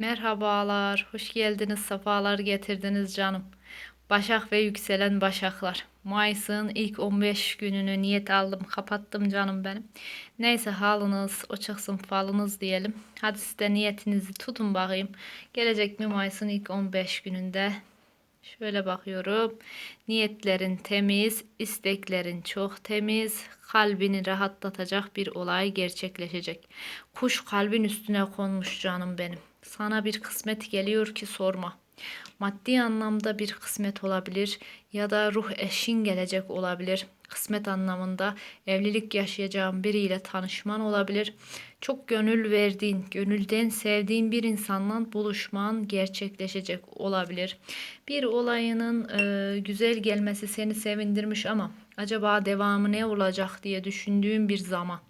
Merhabalar, hoş geldiniz, sefalar getirdiniz canım. Başak ve yükselen başaklar. Mayıs'ın ilk 15 gününü niyet aldım, kapattım canım benim. Neyse halınız, o çıksın falınız diyelim. Hadi siz de niyetinizi tutun bakayım. Gelecek mi Mayıs'ın ilk 15 gününde? Şöyle bakıyorum. Niyetlerin temiz, isteklerin çok temiz, kalbini rahatlatacak bir olay gerçekleşecek. Kuş kalbin üstüne konmuş canım benim. Sana bir kısmet geliyor ki sorma. Maddi anlamda bir kısmet olabilir ya da ruh eşin gelecek olabilir. Kısmet anlamında evlilik yaşayacağın biriyle tanışman olabilir. Çok gönül verdiğin, gönülden sevdiğin bir insanla buluşman gerçekleşecek olabilir. Bir olayının e, güzel gelmesi seni sevindirmiş ama acaba devamı ne olacak diye düşündüğün bir zaman.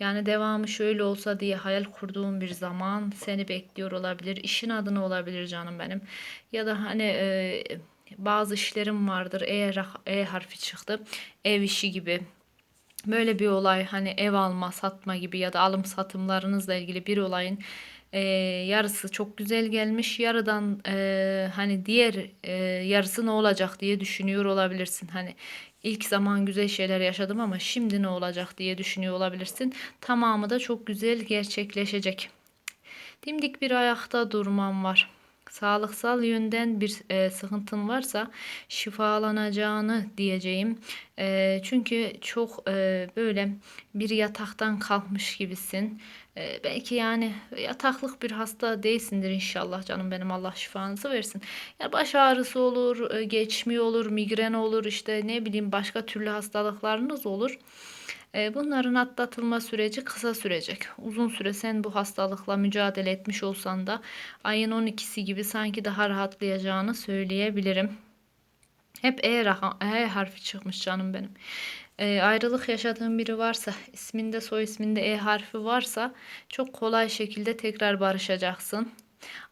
Yani devamı şöyle olsa diye hayal kurduğum bir zaman seni bekliyor olabilir. İşin adını olabilir canım benim. Ya da hani e, bazı işlerim vardır. E, e harfi çıktı. Ev işi gibi. Böyle bir olay hani ev alma satma gibi ya da alım satımlarınızla ilgili bir olayın e, yarısı çok güzel gelmiş. Yarıdan e, hani diğer e, yarısı ne olacak diye düşünüyor olabilirsin. Hani ilk zaman güzel şeyler yaşadım ama şimdi ne olacak diye düşünüyor olabilirsin. Tamamı da çok güzel gerçekleşecek. Dimdik bir ayakta durmam var sağlıksal yönden bir e, sıkıntın varsa şifalanacağını diyeceğim. E, çünkü çok e, böyle bir yataktan kalkmış gibisin. E, belki yani yataklık bir hasta değilsindir inşallah canım benim Allah şifanızı versin. Ya baş ağrısı olur, e, geçmi olur, migren olur işte ne bileyim başka türlü hastalıklarınız olur. E, bunların atlatılma süreci kısa sürecek. Uzun süre sen bu hastalıkla mücadele etmiş olsan da ayın 12'si gibi sanki daha rahatlayacağını söyleyebilirim. Hep E, e harfi çıkmış canım benim. E, ayrılık yaşadığın biri varsa, isminde soy isminde E harfi varsa çok kolay şekilde tekrar barışacaksın.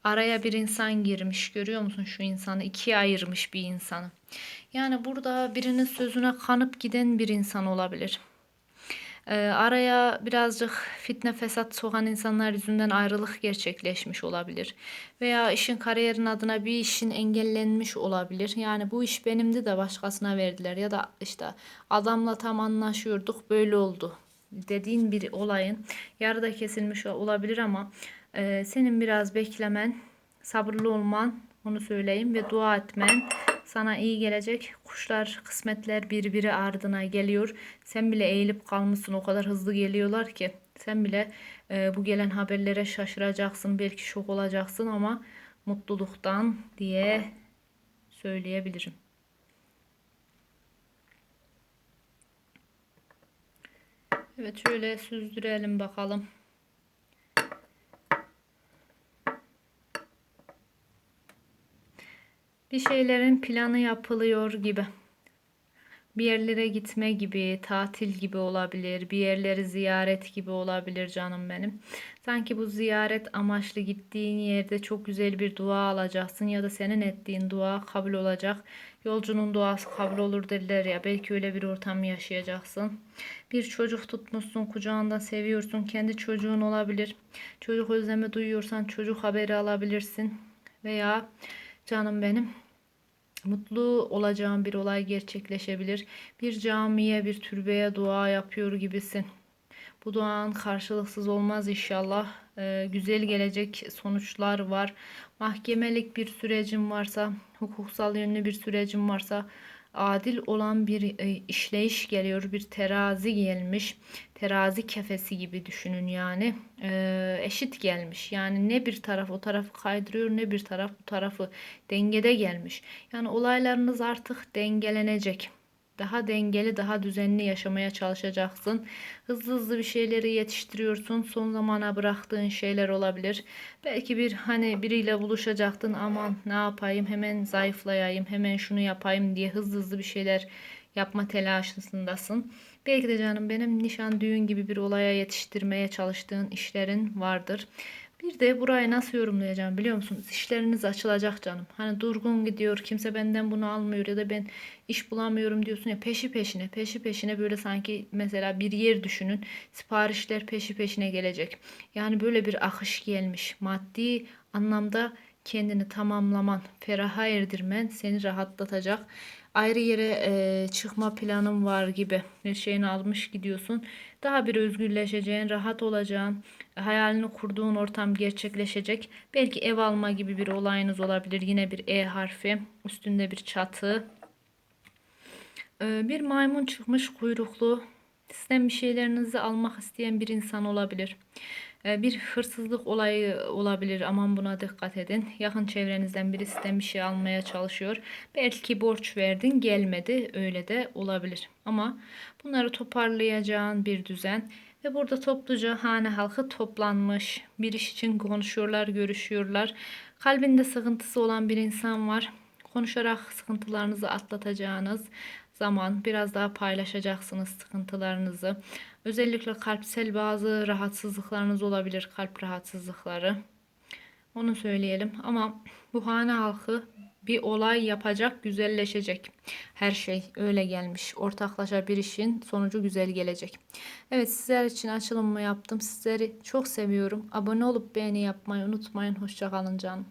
Araya bir insan girmiş görüyor musun şu insanı ikiye ayırmış bir insanı. Yani burada birinin sözüne kanıp giden bir insan olabilir. E, araya birazcık fitne fesat sokan insanlar yüzünden ayrılık gerçekleşmiş olabilir. Veya işin kariyerin adına bir işin engellenmiş olabilir. Yani bu iş benimdi de başkasına verdiler. Ya da işte adamla tam anlaşıyorduk böyle oldu dediğin bir olayın yarıda kesilmiş olabilir ama e, senin biraz beklemen, sabırlı olman onu söyleyeyim ve dua etmen sana iyi gelecek. Kuşlar, kısmetler birbiri ardına geliyor. Sen bile eğilip kalmışsın. O kadar hızlı geliyorlar ki. Sen bile e, bu gelen haberlere şaşıracaksın. Belki şok olacaksın ama mutluluktan diye söyleyebilirim. Evet şöyle süzdürelim bakalım. Bir şeylerin planı yapılıyor gibi. Bir yerlere gitme gibi, tatil gibi olabilir, bir yerleri ziyaret gibi olabilir canım benim. Sanki bu ziyaret amaçlı gittiğin yerde çok güzel bir dua alacaksın ya da senin ettiğin dua kabul olacak. Yolcunun duası kabul olur derler ya belki öyle bir ortam yaşayacaksın. Bir çocuk tutmuşsun kucağında seviyorsun kendi çocuğun olabilir. Çocuk özlemi duyuyorsan çocuk haberi alabilirsin. Veya canım benim mutlu olacağın bir olay gerçekleşebilir. Bir camiye, bir türbeye dua yapıyor gibisin. Bu duan karşılıksız olmaz inşallah. Ee, güzel gelecek sonuçlar var. Mahkemelik bir sürecin varsa, hukuksal yönlü bir sürecin varsa adil olan bir e, işleyiş geliyor. Bir terazi gelmiş. Terazi kefesi gibi düşünün yani. E, eşit gelmiş. Yani ne bir taraf o tarafı kaydırıyor ne bir taraf bu tarafı dengede gelmiş. Yani olaylarınız artık dengelenecek daha dengeli, daha düzenli yaşamaya çalışacaksın. Hızlı hızlı bir şeyleri yetiştiriyorsun. Son zamana bıraktığın şeyler olabilir. Belki bir hani biriyle buluşacaktın. Aman ne yapayım? Hemen zayıflayayım. Hemen şunu yapayım diye hızlı hızlı bir şeyler yapma telaşındasın. Belki de canım benim nişan düğün gibi bir olaya yetiştirmeye çalıştığın işlerin vardır. Bir de burayı nasıl yorumlayacağım biliyor musunuz? İşleriniz açılacak canım. Hani durgun gidiyor, kimse benden bunu almıyor ya da ben iş bulamıyorum diyorsun ya peşi peşine, peşi peşine böyle sanki mesela bir yer düşünün. Siparişler peşi peşine gelecek. Yani böyle bir akış gelmiş. Maddi anlamda kendini tamamlaman, feraha erdirmen seni rahatlatacak. Ayrı yere e, çıkma planım var gibi bir şeyini almış gidiyorsun. Daha bir özgürleşeceğin, rahat olacağın, hayalini kurduğun ortam gerçekleşecek. Belki ev alma gibi bir olayınız olabilir. Yine bir E harfi, üstünde bir çatı. Ee, bir maymun çıkmış kuyruklu. Sizden bir şeylerinizi almak isteyen bir insan olabilir. Ee, bir hırsızlık olayı olabilir. Aman buna dikkat edin. Yakın çevrenizden biri sizden bir şey almaya çalışıyor. Belki borç verdin gelmedi. Öyle de olabilir. Ama bunları toparlayacağın bir düzen. Ve burada topluca hane halkı toplanmış. Bir iş için konuşuyorlar, görüşüyorlar. Kalbinde sıkıntısı olan bir insan var. Konuşarak sıkıntılarınızı atlatacağınız zaman biraz daha paylaşacaksınız sıkıntılarınızı. Özellikle kalpsel bazı rahatsızlıklarınız olabilir, kalp rahatsızlıkları. Onu söyleyelim ama bu hane halkı bir olay yapacak, güzelleşecek. Her şey öyle gelmiş. Ortaklaşa bir işin sonucu güzel gelecek. Evet sizler için açılımımı yaptım. Sizleri çok seviyorum. Abone olup beğeni yapmayı unutmayın. Hoşçakalın canım.